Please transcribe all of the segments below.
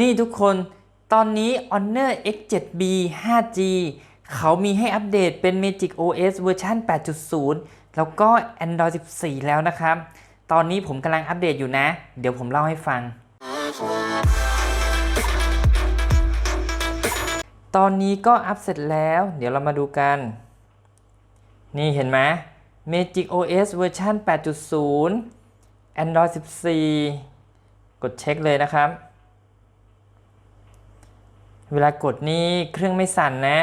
นี่ทุกคนตอนนี้ Honor X7B 5G เขามีให้อัปเดตเป็น Magic OS เวอร์ชัน8.0 แล้วก็ Android 14 แล้วนะครับ ตอนนี้ผมกำลังอัปเดตอยู่นะ เดี๋ยวผมเล่าให้ฟัง ตอนนี้ก็อัปเสร็จแล้ว เดี๋ยวเรามาดูกัน นี่เห็นไหม Magic OS เวอร์ชัน8.0 Android 14 กดเช็คเลยนะครับ เวลากดนี่เครื่องไม่สั่นนะ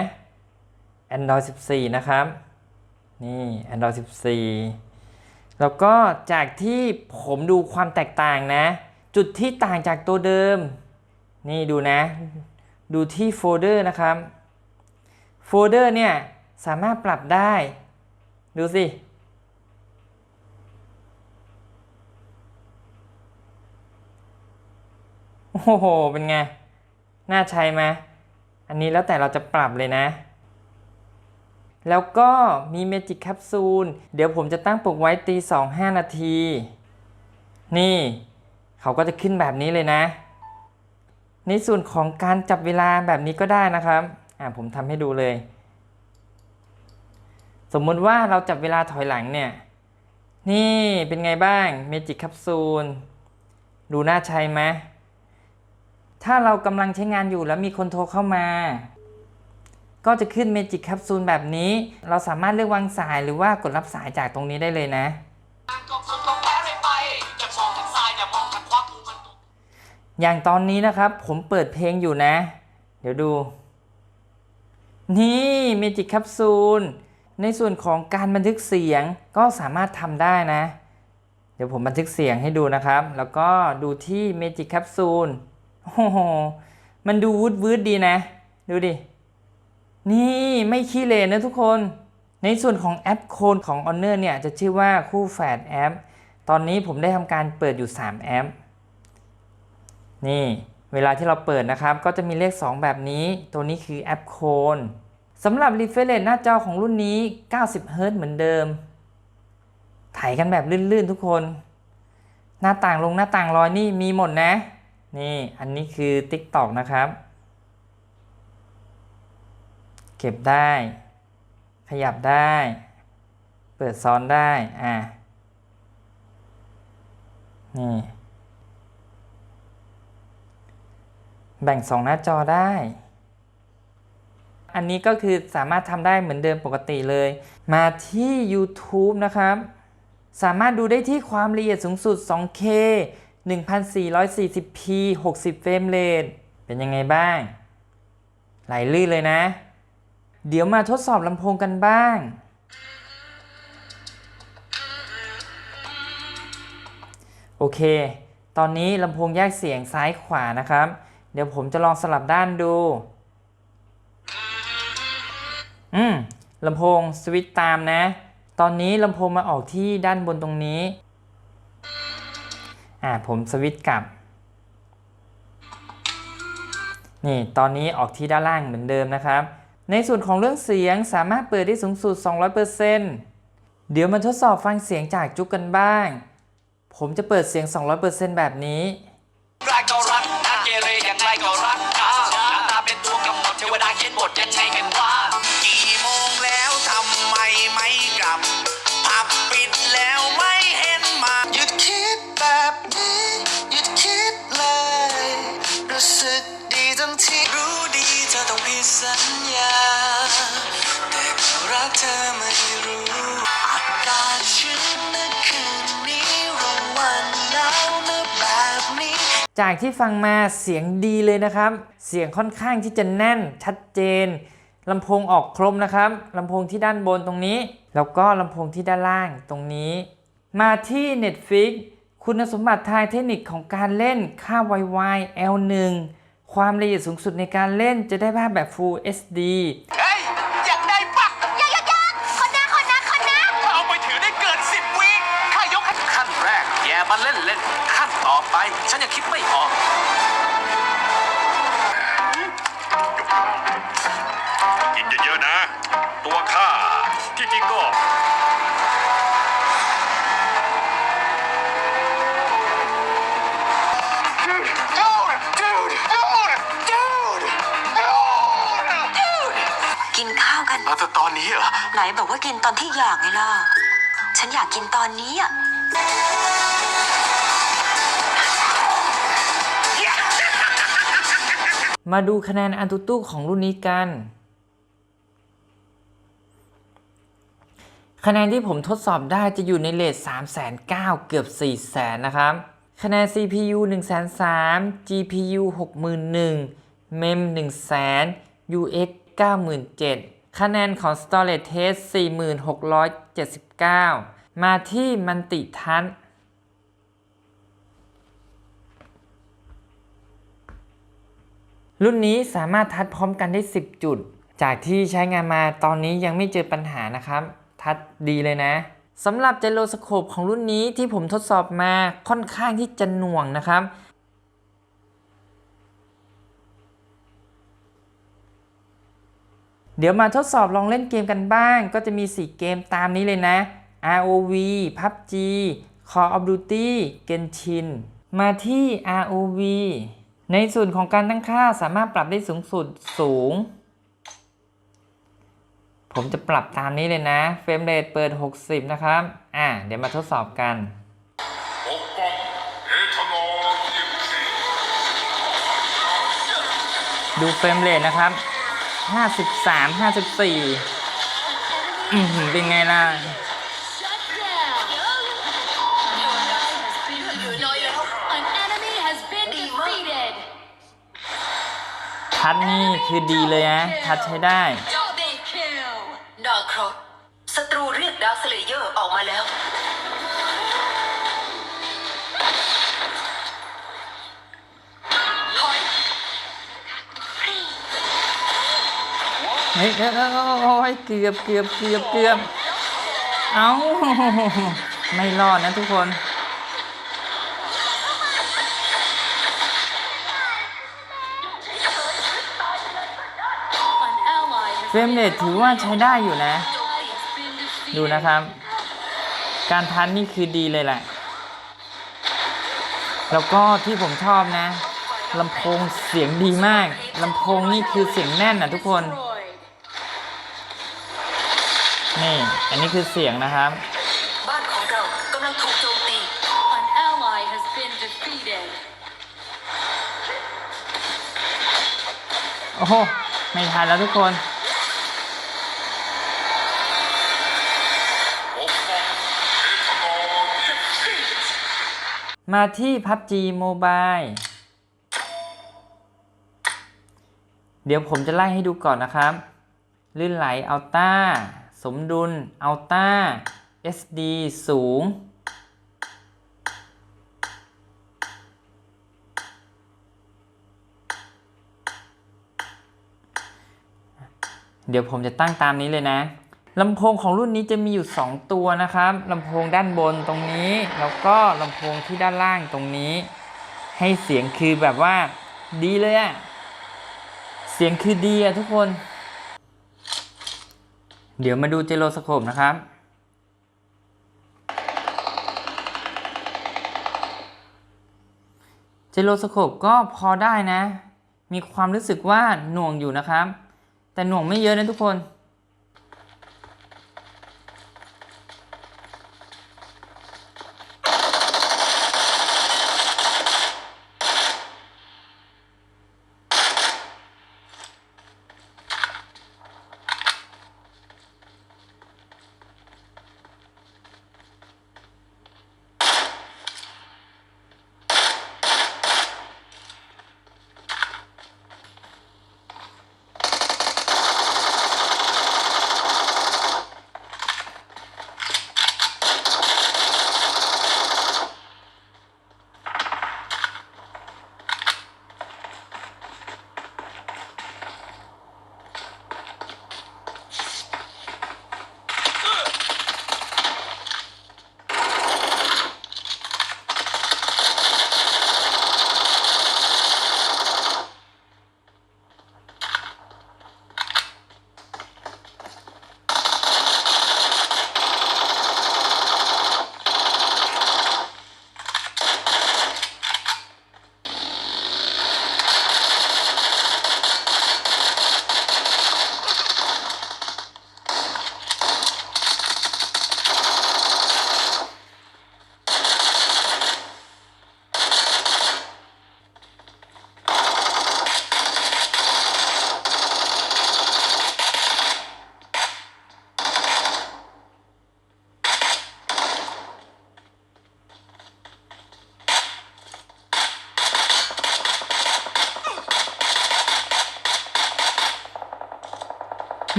Android 14 นะครับ นี่ Android 14 แล้วก็จากที่ผมดูความแตกต่างนะ จุดที่ต่างจากตัวเดิม นี่ดูนะ ดูที่โฟลเดอร์นะครับโฟลเดอร์เนี่ยสามารถปรับได้ ดูสิโอ้โห เป็นไง น่าใช้ไหมอันนี้แล้วแต่เราจะปรับเลยนะ แล้วก็มีเมจิกแคปซูลเดี๋ยวผมจะตั้งปลุกไว้ตีสองห้านาที นี่เขาก็จะขึ้นแบบนี้เลยนะ ในส่วนของการจับเวลาแบบนี้ก็ได้นะครับอ่าผมทำให้ดูเลย สมมุติว่าเราจับเวลาถอยหลังเนี่ย นี่เป็นไงบ้างเมจิกแคปซูลดูน่าใช้ไหม ถ้าเรากำลังใช้งานอยู่แล้วมีคนโทรเข้ามา ก็จะขึ้น Magic Capsule แบบนี้ เราสามารถเลือกวางสายหรือว่ากดรับสายจากตรงนี้ได้เลยนะอย่างทางขวากูมันอย่างตอนนี้นะครับผมเปิดเพลงอยู่นะ เดี๋ยวดู นี่ Magic Capsule ในส่วนของการบันทึกเสียงก็สามารถทำได้นะ เดี๋ยวผมบันทึกเสียงให้ดูนะครับ แล้วก็ดูที่ Magic Capsule โอ้โห มันดูวูดวืดดีนะ ดูดิ นี่ไม่ขี้เลนนะทุกคน ในส่วนของแอปโคนของ Honor เนี่ย จะชื่อว่าคู่แฝดแอป ตอนนี้ผมได้ทำการเปิดอยู่ 3 แอป นี่เวลาที่เราเปิดนะครับ ก็จะมีเลข 2 แบบนี้ ตัวนี้คือแอปโคนสำหรับ refresh หน้าจอของรุ่นนี้ 90 Hz เหมือนเดิม ถ่ายกันแบบลื่น ๆ ทุกคน หน้าต่างลงหน้าต่างลอยนี่มีหมดนะ นี่อันนี้คือ TikTok นะครับ เก็บได้ ขยับได้ เปิดซ้อนได้ อ่านี่แบ่งสองหน้าจอได้ อันนี้ก็คือสามารถทำได้เหมือนเดิมปกติเลย มาที่ YouTube นะครับ สามารถดูได้ที่ความละเอียดสูงสุด 2K 1440p 60 เฟรมเรทเป็นยังไงบ้าง ไหลลื่นเลยนะ เดี๋ยวมาทดสอบลำโพงกันบ้าง โอเค ตอนนี้ลำโพงแยกเสียงซ้ายขวานะครับ เดี๋ยวผมจะลองสลับด้านดู อืมลำโพงสวิตช์ตามนะ ตอนนี้ลำโพงมาออกที่ด้านบนตรงนี้ อ่าผมสวิตช์กลับ นี่ตอนนี้ออกที่ด้านล่างเหมือนเดิมนะครับ ในส่วนของเรื่องเสียงสามารถเปิดได้สูงสุด 200%เดี๋ยวมาทดสอบฟังเสียงจากจุกกันบ้าง ผมจะเปิดเสียง 200%แบบนี้รัก จากที่ฟังมาเสียงดีเลยนะครับ เสียงค่อนข้างที่จะแน่นชัดเจนลำโพงออกครบนะครับลำโพงที่ด้านบนตรงนี้ แล้วก็ลำโพงที่ด้านล่างตรงนี้ มาที่ Netflix คุณสมบัติทางเทคนิคของการเล่นค่า YY L1 ความละเอียดสูงสุดในการเล่นจะได้ภาพแบบ Full HD เฮ้ย อยากได้ปะยักยักยักคนนะคนนะคนนะถ้าเอาไปถือได้เกินสิบวิข้ายกให้ขั้นแรก แย่มาเล่นเล่นขั้น ต่อไป ฉันยังคิดไม่ออก กินเยอะๆนะ ตัวข้าที่จริงก็ กินข้าวกันแแต่ตอนนี้เหรอ ไหนบอกว่ากินตอนที่อยากไงล่ะ ฉันอยากกินตอนนี้อะ มาดูคะแนนอันตุตู้ของรุ่นนี้กัน คะแนนที่ผมทดสอบได้จะอยู่ในเลท3 9 0 0 0เกือบ 4 0 0 0 0นะครับ คะแนน CPU 1 3 0 0 0 GPU 61,000 MEM 1 0 0 0 0 UX 97,000 คะแนนของ Storage Test 4679 มาที่มันติทัศน์ รุ่นนี้สามารถทัดพร้อมกันได้ 10 จุด จากที่ใช้งานมาตอนนี้ยังไม่เจอปัญหานะครับ ทัดดีเลยนะสำหรับเจโลสโคปของรุ่นนี้ที่ผมทดสอบมาค่อนข้างที่จะหน่วงนะครับ เดี๋ยวมาทดสอบลองเล่นเกมกันบ้าง ก็จะมี 4 เกมตามนี้เลยนะ ROV PUBG Call of Duty Genshin มาที่ ROV ในส่วนของการตั้งค่าสามารถปรับได้สูงสุดสูง ผมจะปรับตามนี้เลยนะ เฟรมเรทเปิด 60 นะครับ อ่าเดี๋ยวมาทดสอบกันดูเฟรมเรทนะครับ 53 54อือหือเป็นไงล่ะ ทัดนี่คือดีเลยนะ ทัดใช้ได้ Double kill. ดาร์ครอสศัตรูเรียกดาร์คสเลเยอร์ออกมาแล้ว เฮ้ยเอ้ยเอ้ยโอ้ยเกือบเกือบเกือบเกือบ เอ้าไม่รอดนะทุกคน เฟรมเรทถือว่าใช้ได้อยู่นะ been defeated. ดูนะครับ การทันนี่คือดีเลยแหละ แล้วก็ที่ผมชอบนะลำโพงเสียงดีมากลำโพงนี่คือเสียงแน่นนะทุกคน Destroyed. นี่อันนี้คือเสียงนะครับบ้านของเรากำลังถูกโจมตี An ally has been defeated. โอ้โห ไม่ทันแล้วทุกคน มาที่ PUBG Mobile เดี๋ยวผมจะไล่ให้ดูก่อนนะครับ ลื่นไหลอัลต้า สมดุลอัลต้า SD สูง เดี๋ยวผมจะตั้งตามนี้เลยนะ ลำโพงของรุ่นนี้จะมีอยู่ 2 ตัวนะครับลำโพงด้านบนตรงนี้ แล้วก็ลำโพงที่ด้านล่างตรงนี้ ให้เสียงคือแบบว่าดีเลยอะเสียงคือดีอะทุกคน เดี๋ยวมาดูเจโลสโคปนะครับ เจโลสโคปก็พอได้นะ มีความรู้สึกว่าหน่วงอยู่นะครับ แต่หน่วงไม่เยอะนะทุกคน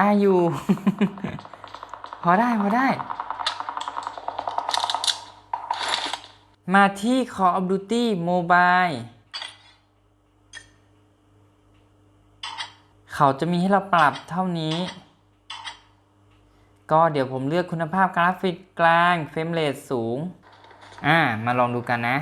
น่าอยู่ พอได้พอได้ มาที่ Call of Duty Mobile เขาจะมีให้เราปรับเท่านี้ ก็เดี๋ยวผมเลือกคุณภาพกราฟิกกลาง เฟรมเรทสูง อ่า มาลองดูกันนะ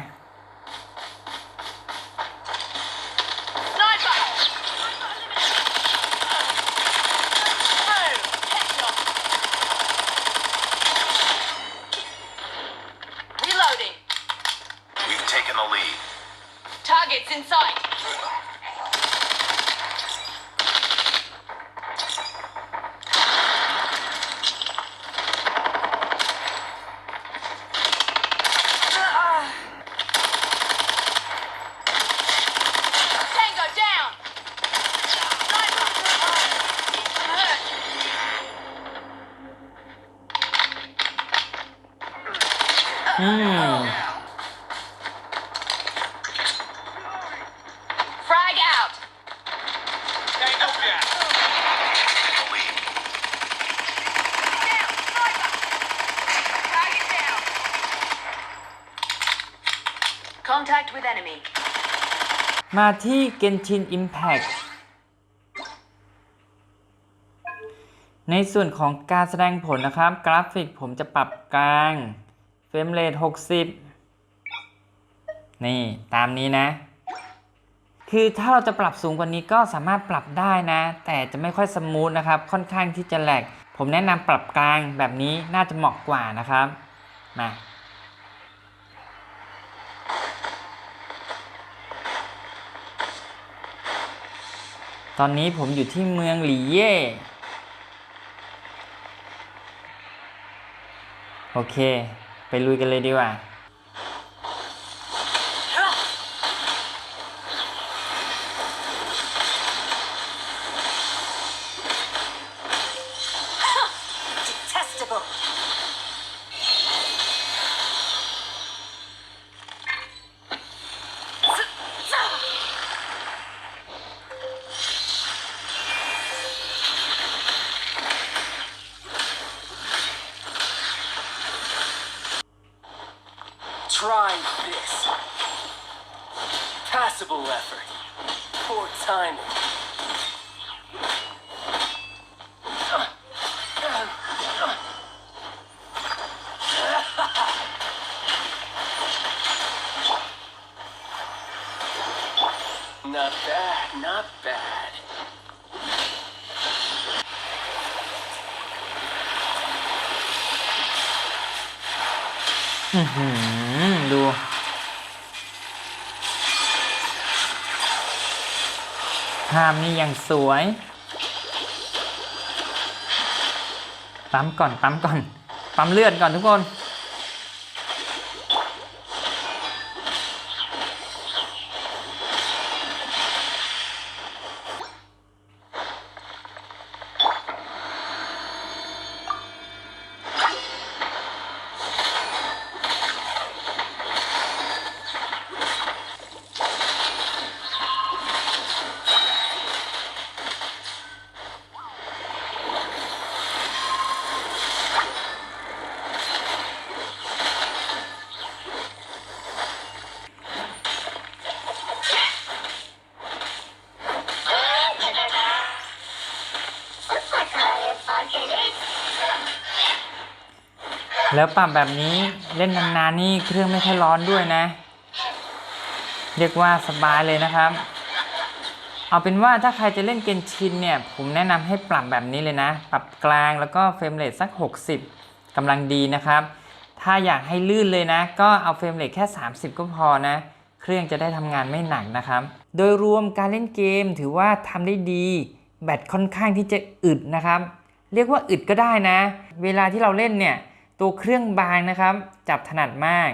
มาที่ Genshin Impact ในส่วนของการแสดงผลนะครับ กราฟิกผมจะปรับกลาง เฟรมเรท60 นี่ ตามนี้นะ คือถ้าเราจะปรับสูงกว่านี้ก็สามารถปรับได้นะ แต่จะไม่ค่อยสมูทนะครับ ค่อนข้างที่จะแหลก ผมแนะนำปรับกลางแบบนี้น่าจะเหมาะกว่านะครับ มา ตอนนี้ผมอยู่ที่เมืองหลีเย่โอเค ไปลุยกันเลยดีกว่า Passable effort. Poor timing. Not bad, not bad. อื ภาพนี่ยังสวย ปั๊มก่อนปั๊มก่อน ปั๊มเลือดก่อนทุกคน แล้วปรับแบบนี้เล่นนานๆนี่เครื่องไม่ค่อยร้อนด้วยนะ เรียกว่าสบายเลยนะครับ เอาเป็นว่าถ้าใครจะเล่นเกนชินเนี่ย ผมแนะนำให้ปรับแบบนี้เลยนะ ปรับกลางแล้วก็เฟรมเรทสัก 60กำลังดีนะครับ ถ้าอยากให้ลื่นเลยนะ ก็เอาเฟรมเรทแค่ 30 ก็พอนะ เครื่องจะได้ทำงานไม่หนักนะครับ โดยรวมการเล่นเกมถือว่าทำได้ดี แบตค่อนข้างที่จะอึดนะครับ เรียกว่าอึดก็ได้นะ เวลาที่เราเล่นเนี่ย ตัวเครื่องบางนะครับ จับถนัดมาก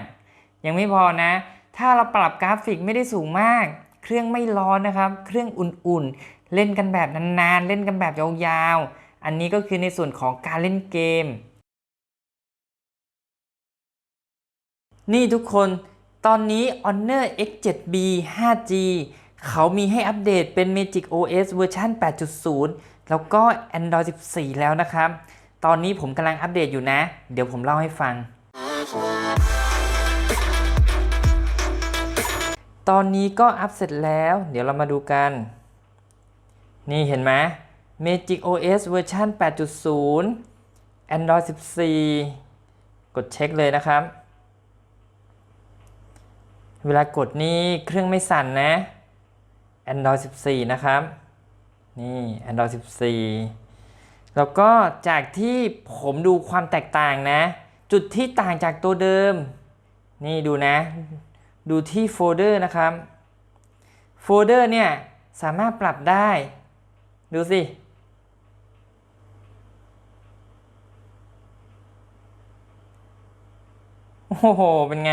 ยังไม่พอนะ ถ้าเราปรับกราฟิกไม่ได้สูงมาก เครื่องไม่ร้อนนะครับ เครื่องอุ่นๆ เล่นกันแบบนานๆ เล่นกันแบบยาวๆ อันนี้ก็คือในส่วนของการเล่นเกม นี่ทุกคนตอนนี้ Honor X7B 5G เขามีให้อัปเดตเป็น Magic OS เวอร์ชัน8.0 แล้วก็ Android 14 แล้วนะครับ ตอนนี้ผมกำลังอัปเดตอยู่นะ เดี๋ยวผมเล่าให้ฟัง ตอนนี้ก็อัปเสร็จแล้ว เดี๋ยวเรามาดูกัน นี่เห็นไหม Magic OS เวอร์ชัน8.0 Android 14 กดเช็คเลยนะครับ เวลากดนี่เครื่องไม่สั่นนะ Android 14 นะครับ นี่ Android 14 แล้วก็จากที่ผมดูความแตกต่างนะ จุดที่ต่างจากตัวเดิม นี่ดูนะ ดูที่โฟลเดอร์นะครับ โฟลเดอร์เนี่ย สามารถปรับได้ ดูสิ โอ้โห เป็นไง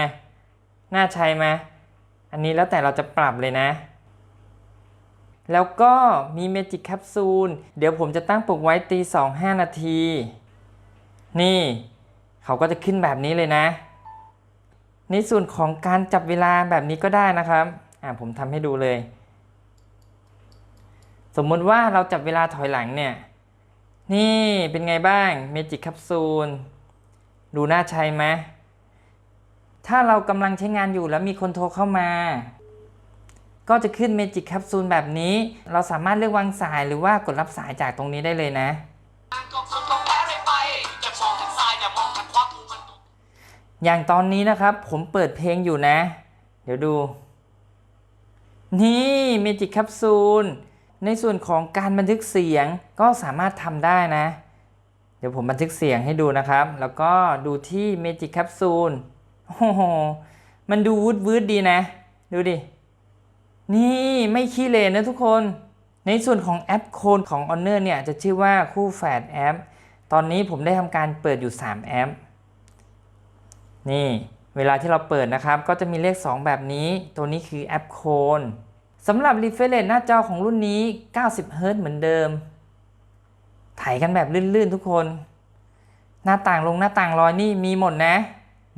น่าใช้ไหมอันนี้แล้วแต่เราจะปรับเลยนะ แล้วก็มี Magic Capsule เดี๋ยวผมจะตั้งปลุกไว้ตีสองห้านาที นี่ เขาก็จะขึ้นแบบนี้เลยนะ ในส่วนของการจับเวลาแบบนี้ก็ได้นะครับ อ่าผมทำให้ดูเลย สมมติว่าเราจับเวลาถอยหลังเนี่ย นี่เป็นไงบ้าง Magic Capsule ดูน่าใช้ไหมถ้าเรากำลังใช้งานอยู่แล้วมีคนโทรเข้ามา ก็จะขึ้น Magic Capsule แบบนี้ เราสามารถเลือกวางสายหรือว่ากดรับสายจากตรงนี้ได้เลยนะ อย่างตอนนี้นะครับผมเปิดเพลงอยู่นะ เดี๋ยวดู นี่ Magic Capsule ในส่วนของการบันทึกเสียงก็สามารถทำได้นะ เดี๋ยวผมบันทึกเสียงให้ดูนะครับ แล้วก็ดูที่ Magic Capsule โอ้โห มันดูวืดวืดดีนะ ดูดิ นี่ไม่ขี้เลนนะทุกคน ในส่วนของแอปโคนของ Honor เนี่ยจะชื่อว่าคู่แฝดแอป ตอนนี้ผมได้ทำการเปิดอยู่ 3 แอป นี่เวลาที่เราเปิดนะครับ ก็จะมีเลข 2 แบบนี้ ตัวนี้คือแอปโคนสำหรับ refresh หน้าจอของรุ่นนี้ 90 Hz เหมือนเดิม ถ่ายกันแบบลื่นๆทุกคน หน้าต่างลงหน้าต่างลอยนี่มีหมดนะ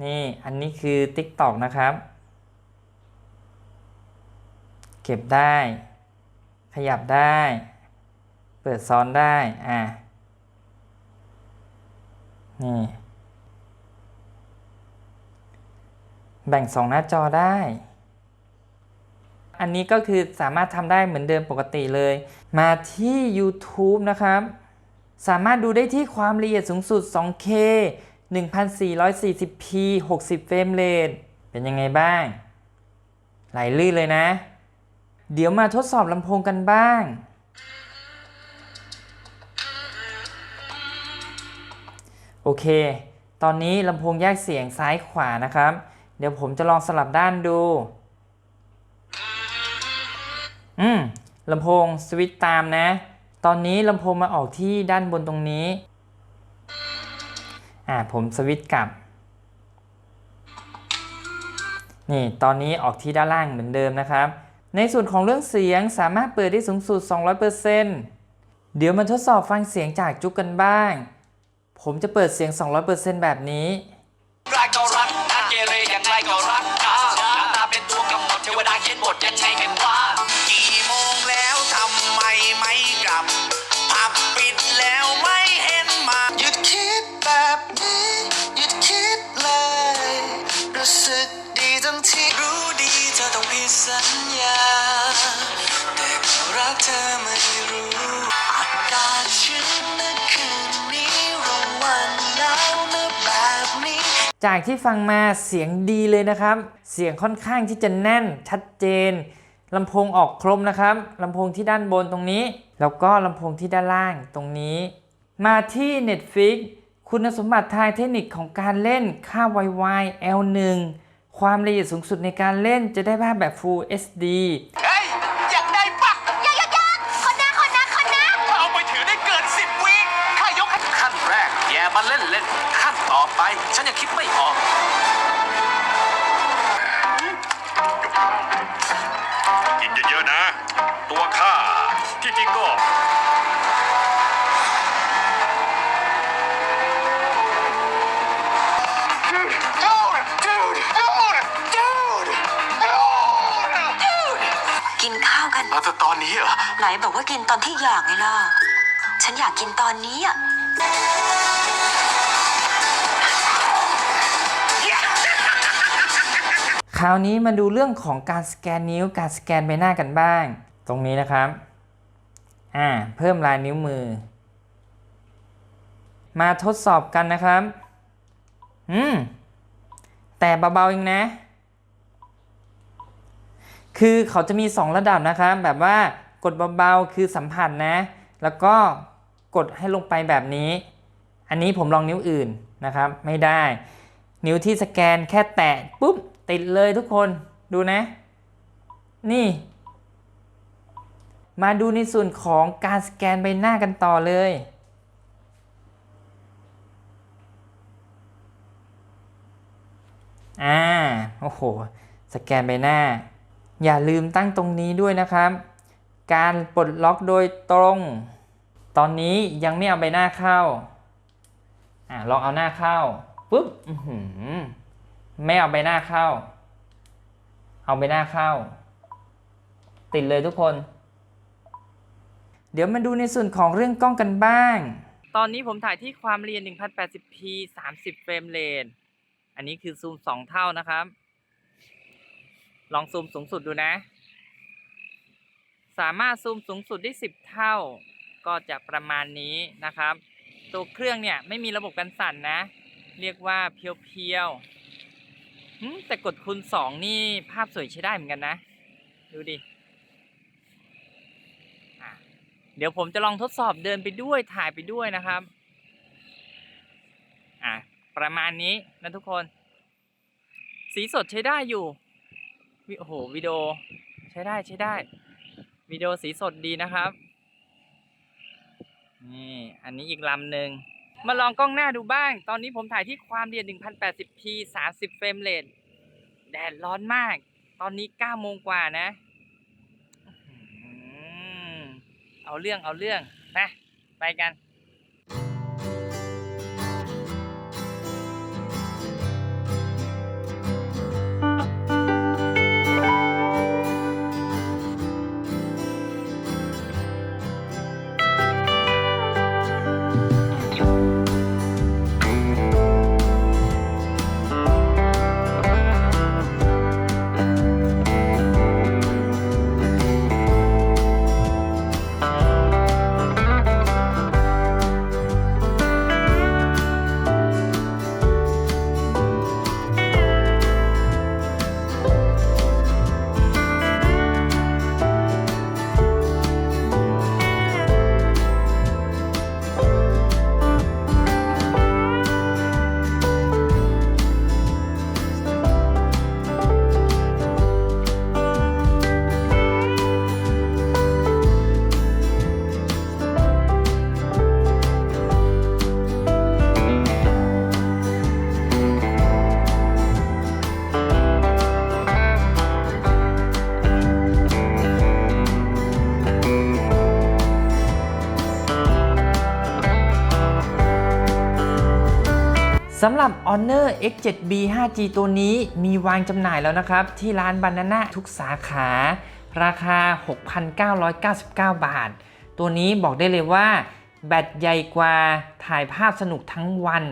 นี่อันนี้คือ TikTok นะครับ เก็บได้ ขยับได้ เปิดซ้อนได้ อะนี่ แบ่งสองหน้าจอได้ อันนี้ก็คือสามารถทำได้เหมือนเดิมปกติเลย มาที่ YouTube นะครับ สามารถดูได้ที่ความละเอียดสูงสุด 2K 1440p 60 เฟรมเรทเป็นยังไงบ้าง ไหลลื่นเลยนะ เดี๋ยวมาทดสอบลำโพงกันบ้าง โอเค ตอนนี้ลำโพงแยกเสียงซ้ายขวานะครับ เดี๋ยวผมจะลองสลับด้านดู อืมลำโพงสวิตตามนะ ตอนนี้ลำโพงมาออกที่ด้านบนตรงนี้ อ่า ผมสวิตกลับ นี่ ตอนนี้ออกที่ด้านล่างเหมือนเดิมนะครับ ในส่วนของเรื่องเสียงสามารถเปิดได้สูงสุด 200%เดี๋ยวมาทดสอบฟังเสียงจากจุกกันบ้าง ผมจะเปิดเสียง 200%แบบนี้รักก็รักนะเกเรอย่างไรก็รักนะตาเป็นตัวกำหนดเทวดาเขียนบทจะใช้กันว่า กี่โมงแล้วทำไมไม่กลับผับปิดแล้วไม่เห็นมา หยุดคิดแบบนี้ หยุดคิดเลย รู้สึก จากที่ฟังมาเสียงดีเลยนะครับ เสียงค่อนข้างที่จะแน่นชัดเจนลำโพงออกครบนะครับลำโพงที่ด้านบนตรงนี้ แล้วก็ลำโพงที่ด้านล่างตรงนี้ มาที่ Netflix คุณสมบัติทางเทคนิคของการเล่นค่า YY L1 ความละเอียดสูงสุดในการเล่นจะได้ภาพแบบ Full HD กินตอนนี้อะคราวนี้มาดูเรื่องของการสแกนนิ้ว การสแกนใบหน้ากันบ้าง ตรงนี้นะครับ อ่า เพิ่มลายนิ้วมือ มาทดสอบกันนะครับ อืม แต่เบาๆเองนะ คือเขาจะมี 2 ระดับนะครับ แบบว่ากดเบาๆ คือสัมผัสนะ แล้วก็ กดให้ลงไปแบบนี้ อันนี้ผมลองนิ้วอื่นนะครับ ไม่ได้ นิ้วที่สแกนแค่แตะปุ๊บติดเลยทุกคนดูนะ นี่ มาดูในส่วนของการสแกนใบหน้ากันต่อเลยอ่าโอ้โห สแกนใบหน้า อย่าลืมตั้งตรงนี้ด้วยนะครับ การปลดล็อกโดยตรง ตอนนี้ยังไม่เอาใบหน้าเข้าอ่าลองเอาหน้าเข้าปุ๊บไม่เอาใบหน้าเข้า เอาใบหน้าเข้า ติดเลยทุกคน เดี๋ยวมาดูในส่วนของเรื่องกล้องกันบ้าง ตอนนี้ผมถ่ายที่ความเรียน 1080p 30 เฟรมเรทอันนี้คือซูม 2 เท่านะครับ ลองซูมสูงสุดดูนะ สามารถซูมสูงสุดได้ 10 เท่า ก็จะประมาณนี้นะครับ ตัวเครื่องเนี่ยไม่มีระบบกันสั่นนะ เรียกว่าเพียวๆแต่กดคูณสองนี่ภาพสวยใช้ได้เหมือนกันนะ ดูดิเดี๋ยวผมจะลองทดสอบเดินไปด้วยถ่ายไปด้วยนะครับ อะประมาณนี้นะทุกคน สีสดใช้ได้อยู่วิโอ้โหวิดีโอใช้ได้ใช้ได้วิดีโอสีสดดีนะครับ นี่อันนี้อีกลำหนึ่งมาลองกล้องหน้าดูบ้าง ตอนนี้ผมถ่ายที่ความเรียน 1080p 30 เฟรมเรทแดดร้อนมาก ตอนนี้9โมงกว่านะเอาเรื่องเอาเรื่องนะไปกัน สำหรับ Honor X7B 5G ตัวนี้มีวางจำหน่ายแล้วนะครับ ที่ร้านบานาน่าทุกสาขา ราคา 6,999 บาท ตัวนี้บอกได้เลยว่า แบตใหญ่กว่าถ่ายภาพสนุกทั้งวัน